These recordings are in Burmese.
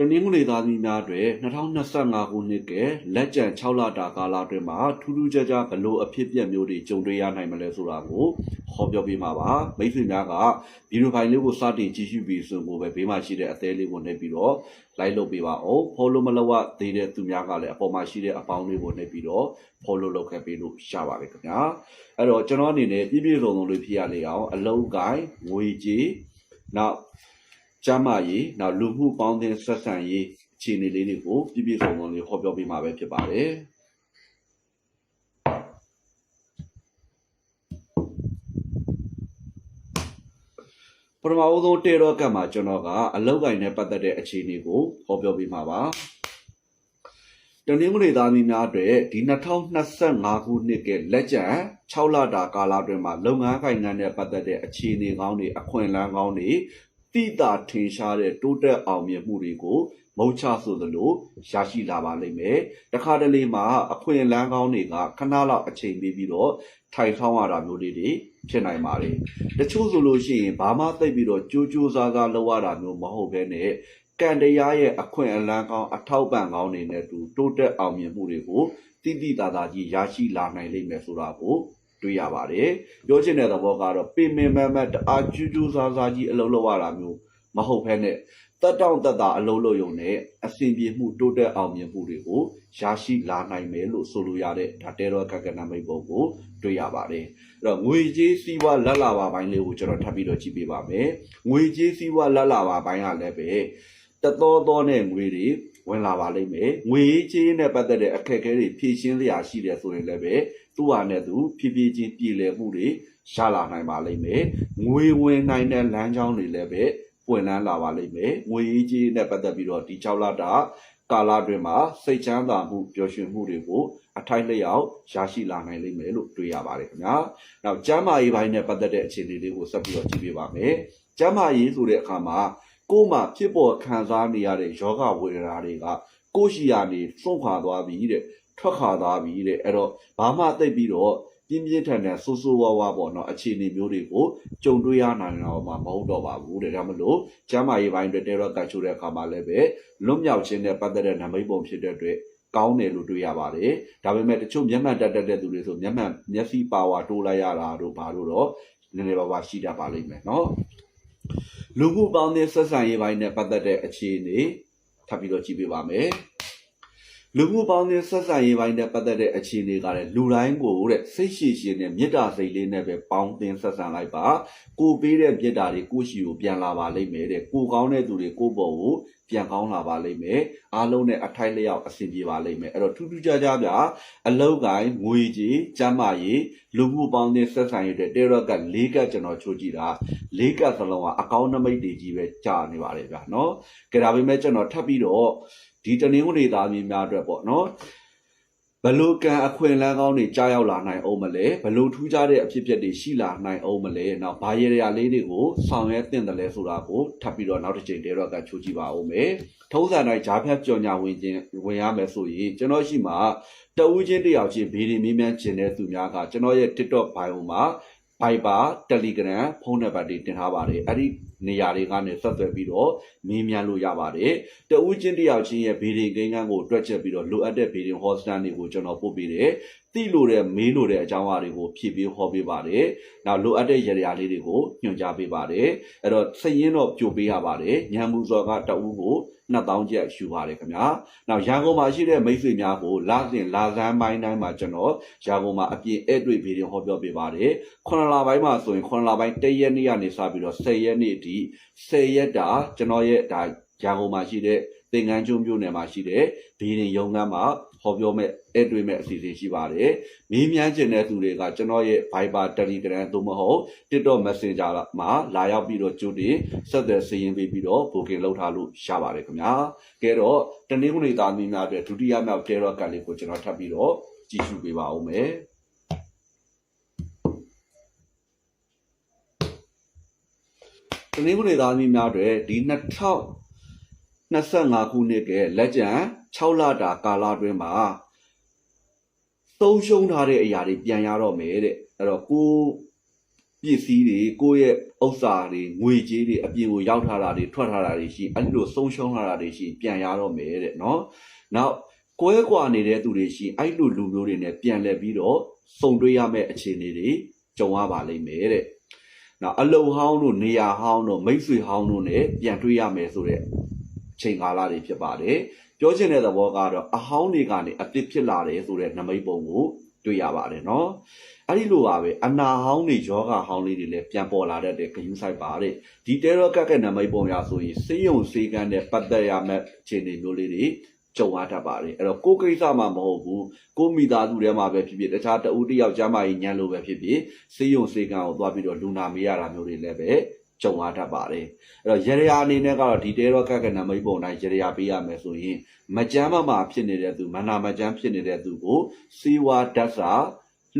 တနင်္ဂနွေသားသမီးများတွင်2025ခုနှစ်ကလက်ကျန်6လတာကာလအတွင်းမှာထူးထူးခြားခြားဘလို့အဖြစ်အပျက်မျိုးတွေကြုံတွေ့ရနိုင်မလဲဆိုတာကိုဟောပြောပေးမှာပါမိတ်ဆွေများကဗီဒီယိုဖိုင်လေးကိုစတင်ကြည့်ရှုပြီးဆိုကိုပဲဘေးမှာရှိတဲ့အသေးလေးကိုနှိပ်ပြီးတော့ like လုပ်ပေးပါအောင် follow မလုပ်ရသေးတဲ့သူများကလည်းအပေါ်မှာရှိတဲ့အပေါင်းလေးကိုနှိပ်ပြီးတော့ follow လုပ်ခဲ့ပေးလို့ရပါတယ်ခင်ဗျာအဲ့တော့ကျွန်တော်အနေနဲ့ပြည့်ပြည့်စုံစုံလေးဖြစ်ရလေအောင်အလုံးကိုင်းငွေကြေးနောက် ကျမ်းမာရေးနောက်လူမှုပေါင်းသင်းဆက်ဆံရေးအခြေအနေလေးတွေကိုပြည့်ပြည့်စုံစုံလေးဟောပြောပေးမှာပဲဖြစ်ပါတယ်ပထမဦးဆုံးတေရောကတ်မှာကျွန်တော်ကအလောက်ကိုင်းနဲ့ပတ်သက်တဲ့အခြေအနေကိုဟောပြောပေးမှာပါတနင်္ဂနွေသားမီးများအတွက်ဒီ2025ခုနှစ်ကလက်ကျန်6လတာကာလအတွင်းမှာလုပ်ငန်းကိုင်ငန်းနဲ့ပတ်သက်တဲ့အခြေအနေကောင်းတွေအခွင့်အလမ်းကောင်းတွေ တိတာထင်ရှားတဲ့တိုးတက်အောင်မြင်မှုတွေကိုမုံချဆိုသလိုရရှိလာပါလိမ့်မယ်။တခါတလေမှာအခွင့်အလမ်းကောင်းတွေကခဏလောက်အချိန်ပေးပြီးတော့ထိုင်ဆောင်ရတာမျိုးလေးတွေဖြစ်နိုင်ပါတယ်။တချို့ဆိုလို့ရှိရင်ဘာမှသိပ်ပြီးတော့ကြိုးကြိုးစားစားလုပ်ရတာမျိုးမဟုတ်ဘဲနဲ့ကံတရားရဲ့အခွင့်အလမ်းကောင်းအထောက်ပံ့ကောင်းတွေနဲ့တူတိုးတက်အောင်မြင်မှုတွေကိုတိတိတသာကြီးရရှိလာနိုင်လိမ့်မယ်ဆိုတာကို တွေ့ရပါတယ်။ပြောချင်တဲ့သဘောကတော့ပင်ပင်မမတ်တအားကျူးကျူးစားစားကြီးအလုပ်လုပ်ရတာမျိုးမဟုတ်ဘဲနဲ့တက်တောင့်တက်တာအလုပ်လုပ်ရုံနဲ့အဆင်ပြေမှုတိုးတက်အောင်မြင်မှုတွေကိုရရှိလာနိုင်မယ်လို့ဆိုလိုရတဲ့ဒါတဲရောကကနမိတ်ပုံကိုတွေ့ရပါတယ်။အဲ့တော့ငွေကြေးစီးပွားလက်လာပါပိုင်းလေးကိုကျွန်တော်ထပ်ပြီးတော့ကြည့်ပေးပါမယ်။ငွေကြေးစီးပွားလက်လာပါပိုင်းကလည်းပဲ တတော်တော်နဲ့ငွေတွေဝင်လာပါလိမ့်မယ်။ငွေကြေးနဲ့ပတ်သက်တဲ့အခက်အခဲတွေဖြည့်ရှင်းလျာရှိတယ်ဆိုရင်လည်းပဲသူ့ဟာနဲ့သူဖြည်းဖြည်းချင်းပြည်လည်မှုတွေရလာနိုင်ပါလိမ့်မယ်။ငွေဝင်နိုင်တဲ့လမ်းကြောင်းတွေလည်းပဲပွင့်လန်းလာပါလိမ့်မယ်။ငွေကြေးနဲ့ပတ်သက်ပြီးတော့ဒီ6လတာကာလအတွင်းမှာစိတ်ချမ်းသာမှုပျော်ရွှင်မှုတွေကိုအထိုက်လျောက်ရရှိလာနိုင်လိမ့်မယ်လို့တွေ့ရပါတယ်ခင်ဗျာ။နောက်ကျမ်းမာရေးပိုင်းနဲ့ပတ်သက်တဲ့အခြေအနေလေးကိုဆက်ပြီးတော့ကြည့်ပေးပါမယ်။ကျမ်းမာရေးဆိုတဲ့အခါမှာ ကိုယ်မှာဖြစ်ပေါ်ခံစားနေရတဲ့ယောဂဝေဒနာတွေကကိုယ်ရှိရာနေစွန့်ခွာသွားပြီတဲ့ထွက်ခါသွားပြီတဲ့အဲ့တော့ဘာမှသိပ်ပြီးတော့ပြင်းပြင်းထန်ထန်ဆိုးဆိုးဝါးဝါပေါ့နော်အခြေအနေမျိုးတွေကိုကြုံတွေ့ရနိုင်တော့မှာမဟုတ်တော့ပါဘူးတဲ့ဒါမလို့ကျမ်းမာရေးပိုင်းအတွက်တေရော့ကတ်ချိုတဲ့အခါမှာလည်းပဲလွတ်မြောက်ခြင်းနဲ့ပတ်သက်တဲ့နမိတ်ပုံဖြစ်တဲ့အတွက်ကောင်းတယ်လို့တွေ့ရပါတယ်ဒါပေမဲ့တချို့မျက်မှန်တက်တက်တဲ့သူတွေဆိုမျက်မှန်မျက်စိပါဝါတိုးလိုက်ရတာတို့ဘာလို့တော့နည်းနည်းပါးပါးရှိတတ်ပါလိမ့်မယ်နော် လူမှုပေါင်းတဲ့ဆက်ဆံရေးပိုင်းနဲ့ပတ်သက်တဲ့အခြေအနေထပ်ပြီးတော့ကြည့်ပေးပါမယ်လူမှုပေါင်းတဲ့ဆက်ဆံရေးပိုင်းနဲ့ပတ်သက်တဲ့အခြေအနေကလည်းလူတိုင်းကိုတဲ့စိတ်ရှိရှိနဲ့မေတ္တာစိတ်လေးနဲ့ပဲပေါင်းသင်းဆက်ဆံလိုက်ပါကိုပေးတဲ့မေတ္တာတွေကိုရှိကိုပြန်လာပါလိမ့်မယ်တဲ့ကိုကောင်းတဲ့သူတွေကိုပေါ်ကို ပြန်ကောင်းလာပါလိမ့်မယ်အားလုံးနဲ့အထိုက်လျောက်အဆင်ပြေပါလိမ့်မယ်အဲ့တော့ထူးထူးခြားခြားပြအလောက်ကိုင်းငွေကြီးကျမ်းမာရေးလူမှုပေါင်းတဲ့ဆက်ဆံရေးတဲ့တေရော့က၄ကတ်ကျွန်တော်ချိုးကြည့်တာ၄ကတ်စလုံးကအကောင့်နမိတ်တွေကြီးပဲကြာနေပါတယ်ဗျာနော်ကြဒါပေမဲ့ကျွန်တော်ထပ်ပြီးတော့ဒီတနင်္ဂနွေသားမျိုးများအတွက်ပေါ့နော် ဘလို့ကံအခွင့်အလမ်းကောင်းတွေကြားရောက်လာနိုင်အောင်မလဲဘလို့ထူးခြားတဲ့အဖြစ်အပျက်တွေရှိလာနိုင်အောင်မလဲနောက်ဘာရေရာလေးတွေကိုဆောင်ရွက်တင်တယ်လဲဆိုတာကိုထပ်ပြီးတော့နောက်တစ်ချိန်တေရော့ကချိုးကြည့်ပါဦးမယ်ထုံးစံတိုင်းဂျားဖြတ်ကြော်ညာဝင်ခြင်းဝင်ရမယ်ဆိုရင်ကျွန်တော်ရှိမှာတဦးချင်းတယောက်ချင်းဗီဒီမေးမြန်းခြင်းတဲ့သူများကကျွန်တော်ရဲ့ TikTok bio မှာ Viber Telegram ဖုန်းနံပါတ်တွေတင်ထားပါတယ်အဲ့ဒီနေရာတွေကနေဆက်သွယ်ပြီးတော့မေးမြန်းလို့ရပါတယ်တဦးချင်းတယောက်ချင်းရဲ့ဗီဒီကိန်းကန်းကိုတွက်ချက်ပြီးတော့လိုအပ်တဲ့ဗီဒီဟောစတန်တွေကိုကျွန်တော်ပို့ပေးတယ် သိလို့တဲ့မေးလို့တဲ့အကြောင်းအရာတွေကိုဖြည့်ပေးဟောပေးပါတယ်နောက်လိုအပ်တဲ့ရရာလေးတွေကိုညွှန်ကြားပေးပါတယ်အဲ့တော့စည်ရင်းတော့ကြိုပေးရပါတယ်ညံမှုစော်ကတဦးကို2000ကျပ်ယူပါတယ်ခင်ဗျာနောက်ရန်ကုန်မှာရှိတဲ့မိတ်ဆွေများကိုလာစဉ်လာစမ်းပိုင်းတိုင်းမှာကျွန်တော်ရန်ကုန်မှာအပြင်အဲ့တွေ့ဗီဒီဟောပြောပေးပါတယ်9လပိုင်းမှာဆိုရင်9လပိုင်း1ရက်နေ့ကနေစပြီးတော့10ရက်နေ့အထိ10ရက်တာကျွန်တော်ရဲ့ဒါရန်ကုန်မှာရှိတဲ့သ င်္ကန်းကျွန်းမြို့နယ်မှာရှိတဲ့ဘီရင်ရုံကမ်းမှာဟောပြောမဲ့အဲ့တွေ့မဲ့အစီအစဉ်ရှိပါတယ်။မေးမြန်းခြင်းတဲ့သူတွေကကျွန်တော်ရဲ့ Viber Telegram သို့မဟုတ် TikTok Messenger မှာလာရောက်ပြီးတော့ကြိုတင်ဆက်သွယ်စီရင်ပေးပြီးတော့ booking လုပ်ထားလို့ရပါတယ်ခင်ဗျာ။ကဲတော့တနင်္ဂနွေသားမင်းများအတွက်ဒုတိယမြောက် Terror ကလေးကိုကျွန်တော်ထပ်ပြီးတော့ကြည့်ရှုပေးပါဦးမယ်။တနင်္ဂနွေသားမင်းများအတွက်ဒီ 2025ခုနှစ်ကလက်ကျန်6လတာကာလအတွင်းမှာသုံးရှုံးထားတဲ့အရာတွေပြန်ရတော့မယ်တဲ့အဲ့တော့ကိုပစ္စည်းတွေကိုယ့်ရဲ့ဥစ္စာတွေငွေကြေးတွေအပြင်ကိုရောက်ထားတာတွေထွက်ထားတာတွေရှိအဲ့ဒီလိုဆုံးရှုံးထားတာတွေရှိပြန်ရတော့မယ်တဲ့နော်နောက်ကွဲကွာနေတဲ့သူတွေရှိအဲ့လိုလူမျိုးတွေနဲ့ပြန်လည်ပြီးတော့စုံတွေ့ရမယ့်အခြေအနေတွေကြုံရပါလိမ့်မယ်တဲ့နောက်အလုံဟောင်းတို့နေရာဟောင်းတို့မိတ်ဆွေဟောင်းတို့နဲ့ပြန်တွေ့ရမယ်ဆိုတဲ့ ချိန်ကာလတွေဖြစ်ပါတယ်ပြောချင်တဲ့သဘောကတော့အဟောင်းတွေကနေအစ်စ်ဖြစ်လာတယ်ဆိုတဲ့နမိတ်ပုံကိုတွေ့ရပါတယ်နော်အဲ့ဒီလိုပါပဲအနာဟောင်းတွေယောဂဟောင်းလေးတွေလည်းပြန်ပေါ်လာတတ်တဲ့ဂယုဆိုင်ပါတဲ့ဒီတဲရောကက်ကက်နမိတ်ပုံရဆိုရင်စေယုံစေကန်းနဲ့ပတ်သက်ရမယ့်အခြေအနေမျိုးလေးတွေကြုံရတတ်ပါတယ်အဲ့တော့ကိုယ်ကိစ္စမှမဟုတ်ဘူးကိုယ်မိသားစုထဲမှာပဲဖြစ်ဖြစ်တခြားတဦးတစ်ယောက်ကျမ်းမာရေးညံလို့ပဲဖြစ်ဖြစ်စေယုံစေကန်းကိုသွားပြီးတော့လူနာမေးရတာမျိုးတွေလည်းပဲ ကြုံရတတ်ပါတယ်အဲ့တော့ရရအနေနဲ့ကတော့ဒီတဲရောကက်ကက်နမိတ်ပုံတိုင်းရရပေးရမယ်ဆိုရင်မကြမ်းမမာဖြစ်နေတဲ့သူမနာမကြမ်းဖြစ်နေတဲ့သူကိုစေဝါဓာတ်စာ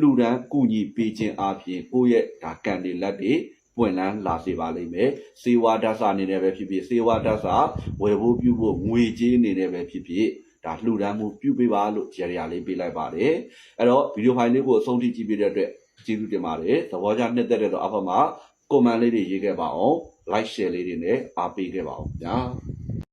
လှူဒန်းကူညီပေးခြင်းအပြင်ကိုယ့်ရဲ့ဒါကံတွေလက်တွေပွင့်လန်းလာစေပါလိမ့်မယ်။စေဝါဒတ်စာအနေနဲ့ပဲဖြစ်ဖြစ်စေဝါဒတ်စာဝယ်ဖို့ပြုဖို့ငွေကြေးအနေနဲ့ပဲဖြစ်ဖြစ်ဒါလှူဒန်းမှုပြုပေးပါလို့ကြရရလေးပေးလိုက်ပါတယ်။အဲ့တော့ဗီဒီယိုဖိုင်လေးကိုအဆုံးထိကြည့်ပေးတဲ့အတွက်ကျေးဇူးတင်ပါတယ်။သဘောကျနှစ်သက်တဲ့တော့အဖက်မှာ ကွန်မန့်လေးတွေရေးခဲ့ပါအောင်။ like share လေးတွေနဲ့အားပေးခဲ့ပါအောင်ဗျာ။